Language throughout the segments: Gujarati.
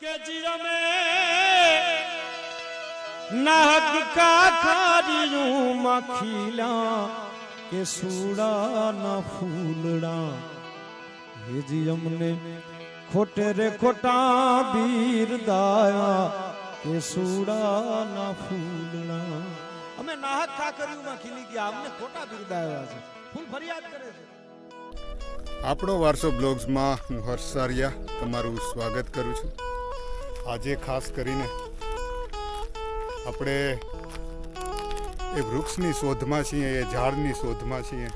કે જીરમે નાહક કાખારીયું મખીલા કે સુડા ના ફૂલડા. હેજી અમને ખોટે રે ખોટા બીર દાયા કે સુડા ના ફૂલડા. અમે નાહક કાકરીયુંમાં ખીલી ગયા અમને ખોટા બિરદાવ્યા છે. ફૂલ ફરિયાદ કરે છે. આપણો વારસો બ્લોગ્સમાં હું હર્ષ સારિયા તમારું સ્વાગત કરું છું. આજે ખાસ કરીને આપણે એ વૃક્ષની શોધમાં છીએ, એ ઝાડની શોધમાં છીએ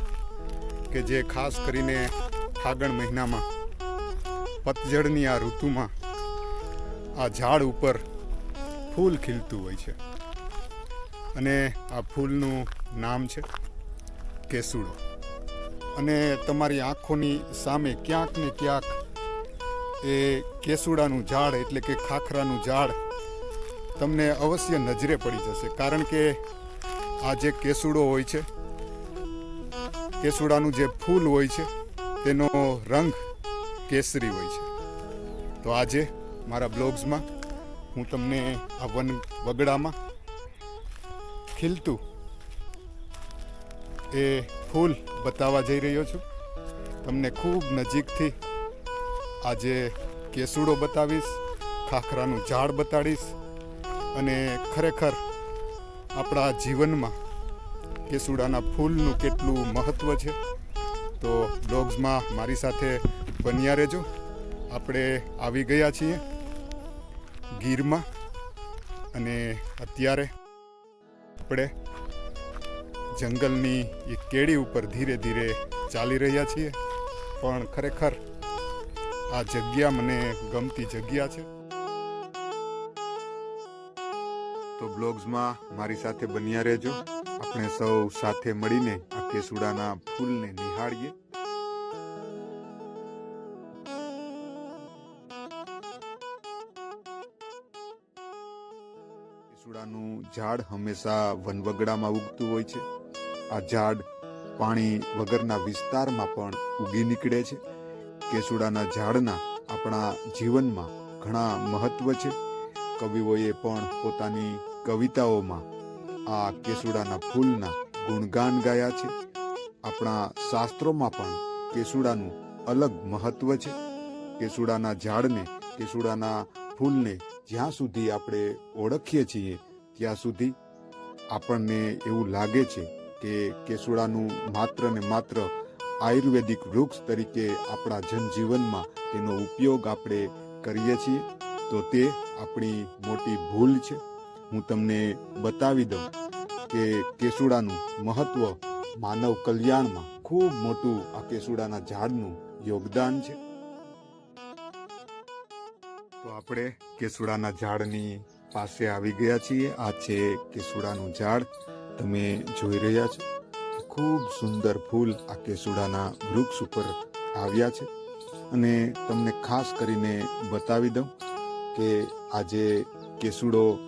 કે જે ખાસ કરીને ફાગણ મહિનામાં, પતઝડની આ ઋતુમાં આ ઝાડ ઉપર ફૂલ ખીલતું હોય છે. અને આ ફૂલનું નામ છે કેસુડો. અને તમારી આંખોની સામે ક્યાંક ને ક્યાંક એ કેસુડાનું ઝાડ એટલે કે ખાખરાનું ઝાડ તમને અવશ્ય નજરે પડી જશે. કારણ કે આ જે કેસુડો હોય છે, કેસુડાનું જે ફૂલ હોય છે, તેનો રંગ કેસરી હોય છે. તો આજે મારા બ્લોગ્સમાં હું તમને આ વન વગડામાં ખીલતું એ ફૂલ બતાવવા જઈ રહ્યો છું. તમને ખૂબ નજીકથી આજે કેસુડો બતાવીશ, ખાખરાનું ઝાડ બતાડીશ અને ખરેખર આપણા જીવનમાં કેસુડાના ફૂલનું કેટલું મહત્ત્વ છે. તો બ્લોગ્સમાં મારી સાથે બન્યા રહેજો. આપણે આવી ગયા છીએ ગીરમાં અને અત્યારે આપણે જંગલની એક કેડી ઉપર ધીરે ધીરે ચાલી રહ્યા છીએ. પણ ખરેખર આ જગ્યા મને ગમતી જગ્યા છે. તો બ્લોગ્સમાં મારી સાથે બન્યા રહેજો. આપણે સૌ સાથે મળીને આ કેસુડાના ફૂલને નિહાળીએ. કેસુડાનું ઝાડ હંમેશા વનવગડામાં ઉગતું હોય છે. આ ઝાડ પાણી વગરના વિસ્તારમાં પણ ઉગી નીકળે છે. કેસુડાના ઝાડના આપણા જીવનમાં ઘણા મહત્વ છે. કવિઓએ પણ પોતાની કવિતાઓમાં આ કેસુડાના ફૂલના ગુણગાન ગાયા છે. આપણા શાસ્ત્રોમાં પણ કેસુડાનું અલગ મહત્વ છે. કેસુડાના ઝાડને, કેસુડાના ફૂલને જ્યાં સુધી આપણે ઓળખીએ છીએ, ત્યાં સુધી આપણને એવું લાગે છે કે કેસુડાનું માત્ર ને માત્ર આયુર્વેદિક વૃક્ષ તરીકે આપણા જનજીવનમાં તેનો ઉપયોગ આપણે કરીએ છીએ. તો તે આપણી મોટી ભૂલ છે. હું તમને બતાવી દઉં કે કેસુડાનું મહત્વ માનવ કલ્યાણમાં ખૂબ મોટું આ કેસુડાના ઝાડનું યોગદાન છે. તો આપણે કેસુડાના ઝાડની પાસે આવી ગયા છીએ. આ છે કેસુડાનું ઝાડ. તમે જોઈ રહ્યા છો. ખૂબ સુંદર ફૂલ આ કેસુડાના વૃક્ષ ઉપર આવ્યા છે. અને તમને ખાસ કરીને બતાવી દઉં કે આજે કેસુડો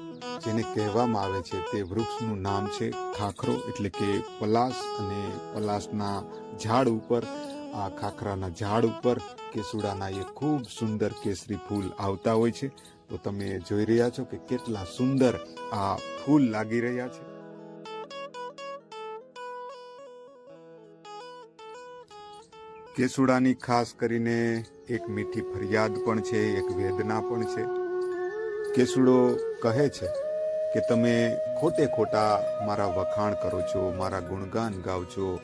જેને કહેવામાં આવે છે તે વૃક્ષનું નામ છે ખાખરો, એટલે કે પલાસ. અને પલાસના ઝાડ ઉપર, આ ખાખરાના ઝાડ ઉપર કેસુડાના એ ખૂબ સુંદર કેસરી ફૂલ આવતા હોય છે. તો તમે જોઈ રહ્યા છો કે કેટલા સુંદર આ ફૂલ લાગી રહ્યા છે. કેસુડાની ખાસ કરીને એક મીઠી ફરિયાદ પણ છે, એક વેદના પણ છે. કેસુડો કહે છે કે તમે ખોટે ખોટા મારા વખાણ કરો છો, મારા ગુણગાન ગાવ છો.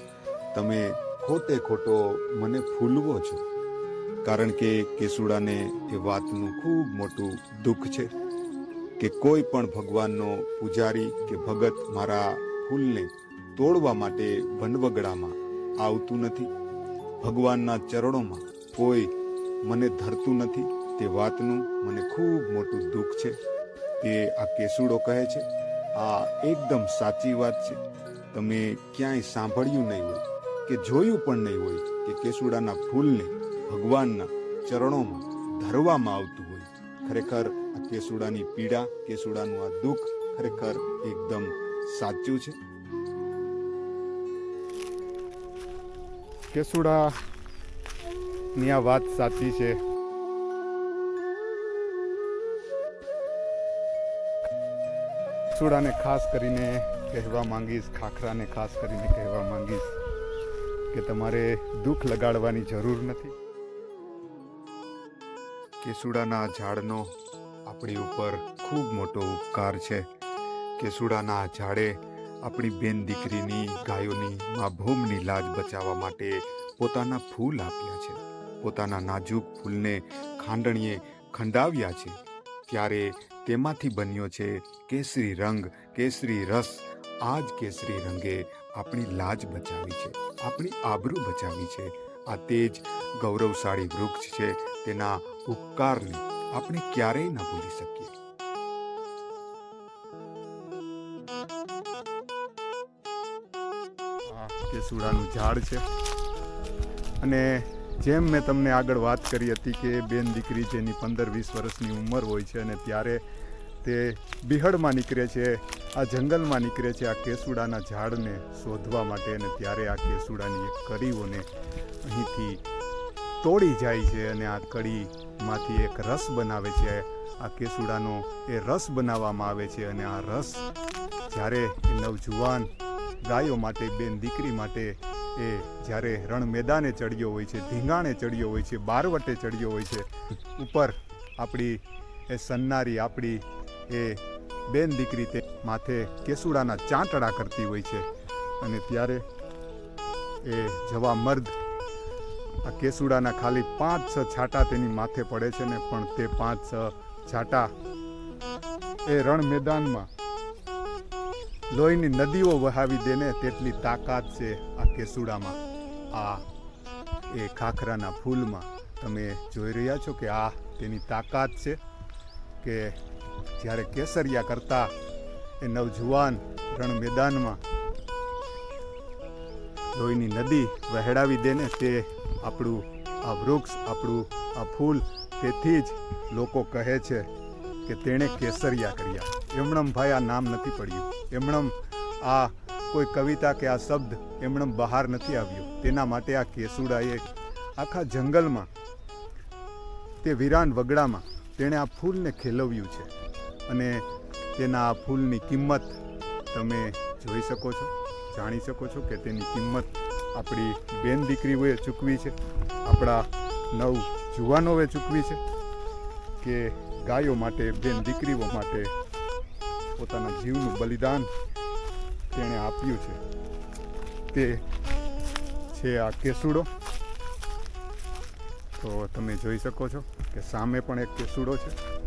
તમે ખોટે ખોટો મને ફૂલવો છો. કારણ કે કેસુડાને એ વાતનું ખૂબ મોટું દુઃખ છે કે કોઈ પણ ભગવાનનો પૂજારી કે ભગત મારા ફૂલને તોડવા માટે વનવગડામાં આવતું નથી. ભગવાનના ચરણોમાં કોઈ મને ધરતું નથી. તે વાતનું મને ખૂબ મોટું દુઃખ છે. તે આ કેસુડો કહે છે. આ એકદમ સાચી વાત છે. તમે ક્યાંય સાંભળ્યું નહીં હોય કે જોયું પણ નહીં હોય કે કેસુડાના ફૂલને ભગવાનના ચરણોમાં ધરવામાં આવતું હોય. ખરેખર આ કેસુડાની પીડા, કેસુડાનું આ દુઃખ ખરેખર એકદમ સાચું છે. કેસુડા ની આ વાત સાચી છે. કેસુડાને ખાસ કરીને કહેવા માંગીશ, ખાખરાને ખાસ કરીને કહેવા માંગીશ કે તમારે દુઃખ લગાડવાની જરૂર નથી. કેસુડાના ઝાડનો આપણી ઉપર ખૂબ મોટો ઉપકાર છે. કેસુડાના ઝાડે આપણી બેન દીકરીની, ગાયોની, મા ભૂમની લાજ બચાવવા માટે પોતાના ફૂલ આપ્યા છે. પોતાના નાજુક ફૂલને ખાંડણીએ ખંડાવ્યા છે. ત્યારે તેમાંથી બન્યો છે કેસરી રંગ, કેસરી રસ. આ જ કેસરી રંગે આપણી લાજ બચાવી છે, આપણી આબરૂ બચાવી છે. આ તે જ ગૌરવશાળી વૃક્ષ છે, તેના ઉપકારને આપણે ક્યારેય ન ભૂલી શકીએ. કેસુડાનું ઝાડ છે. અને જેમ મેં તમને આગળ વાત કરી હતી કે બેન દીકરી જેની પંદર વીસ વર્ષની ઉંમર હોય છે અને ત્યારે તે બિહડમાં નીકળે છે, આ જંગલમાં નીકળે છે, આ કેસુડાના ઝાડને શોધવા માટે અને ત્યારે આ કેસુડાની એક કડીઓને અહીંથી તોડી જાય છે અને આ કડીમાંથી એક રસ બનાવે છે. આ કેસુડાનો એ રસ બનાવવામાં આવે છે અને આ રસ જ્યારે નવજુવાન ગાયો માટે, બેન દીકરી માટે એ જ્યારે રણ મેદાને ચડ્યો હોય છે, ધીંગાણે ચડ્યો હોય છે, બારવટે ચડ્યો હોય છે, ઉપર આપણી એ સન્નારી, આપણી એ બેન દીકરી તે માથે કેસુડાના ચાંટડા કરતી હોય છે. અને ત્યારે એ જવા મર્દ આ કેસુડાના ખાલી પાંચ છ છાંટા તેની માથે પડે છે ને, પણ તે પાંચ છ છાંટા એ રણ મેદાનમાં લોહીની નદીઓ વહાવી દે ને તેટલી તાકાત છે આ કેસુડામાં. આ એ ખાખરાના ફૂલમાં. તમે જોઈ રહ્યા છો કે આ તેની તાકાત છે કે જ્યારે કેસરિયા કરતા એ નવજુવાન રણ મેદાનમાં લોહીની નદી વહેડાવી દે ને તે આપણું, આ વૃક્ષ, આપણું, આ ફૂલ તેથી જ લોકો કહે છે કે તેણે કેસરિયા કર્યા. એમણમ ભાઈ આ નામ નથી પડ્યું. એમણમ આ કોઈ કવિતા કે આ શબ્દ એમણમ બહાર નથી આવ્યો. તેના માટે આ કેસુડાએ આખા જંગલમાં, તે વિરાન વગડામાં તેણે આ ફૂલને ખેલવ્યું છે. અને તેના આ ફૂલની કિંમત તમે જોઈ શકો છો, જાણી શકો છો કે તેની કિંમત આપણી બેન દીકરીઓએ ચૂકવી છે, આપણા નવ જુવાનોએ ચૂકવી છે કે ગાયો માટે, બેન દીકરીઓ માટે પોતાના જીવનું બલિદાન તેણે આપ્યું છે. તે છે આ કેસુડો. તો તમે જોઈ શકો છો કે સામે પણ એક કેસુડો છે.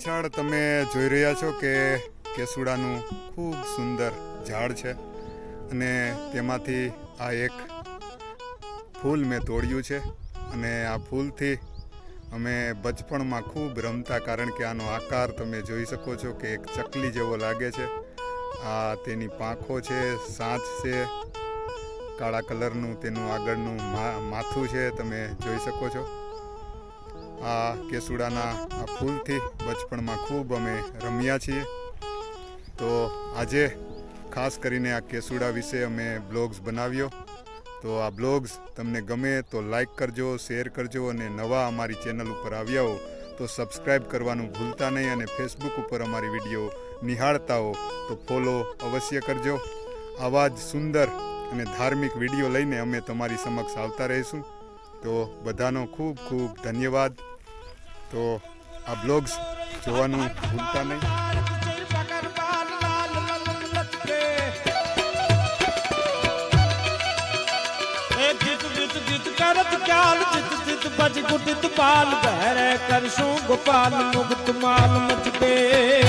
પાછળ તમે જોઈ રહ્યા છો કે કેસુડાનું ખૂબ સુંદર ઝાડ છે અને તેમાંથી આ એક ફૂલ મેં તોડ્યું છે અને આ ફૂલથી અમે બચપણમાં ખૂબ રમતા કારણ કે આનો આકાર તમે જોઈ શકો છો કે એક ચકલી જેવો લાગે છે. આ તેની પાંખો છે, સાંચ છે, કાળા કલરનું, તેનું આગળનું માથું છે, તમે જોઈ શકો છો. આ કેસુડાના આ ફૂલથી બચપણમાં ખૂબ અમે રમ્યા છીએ. તો આજે ખાસ કરીને આ કેસુડા વિશે અમે બ્લોગ્સ બનાવ્યો. તો આ બ્લોગ્સ તમને ગમે તો લાઈક કરજો, શેર કરજો અને નવા અમારી ચેનલ ઉપર આવ્યા હો તો સબસ્ક્રાઈબ કરવાનું ભૂલતા નહીં અને ફેસબુક ઉપર અમારી વીડિયો નિહાળતા હો તો ફોલો અવશ્ય કરજો. આવા જ સુંદર અને ધાર્મિક વીડિયો લઈને અમે તમારી સમક્ષ આવતા રહીશું. તો બધાનો ખૂબ ખૂબ ધન્યવાદ તો આ બ્લોગ્સ જોવાનું ભૂલતા નહીં करत क्याल जित जित बज गुटित बाल बहरे कर सू गोपाल मुक्त माल मच पे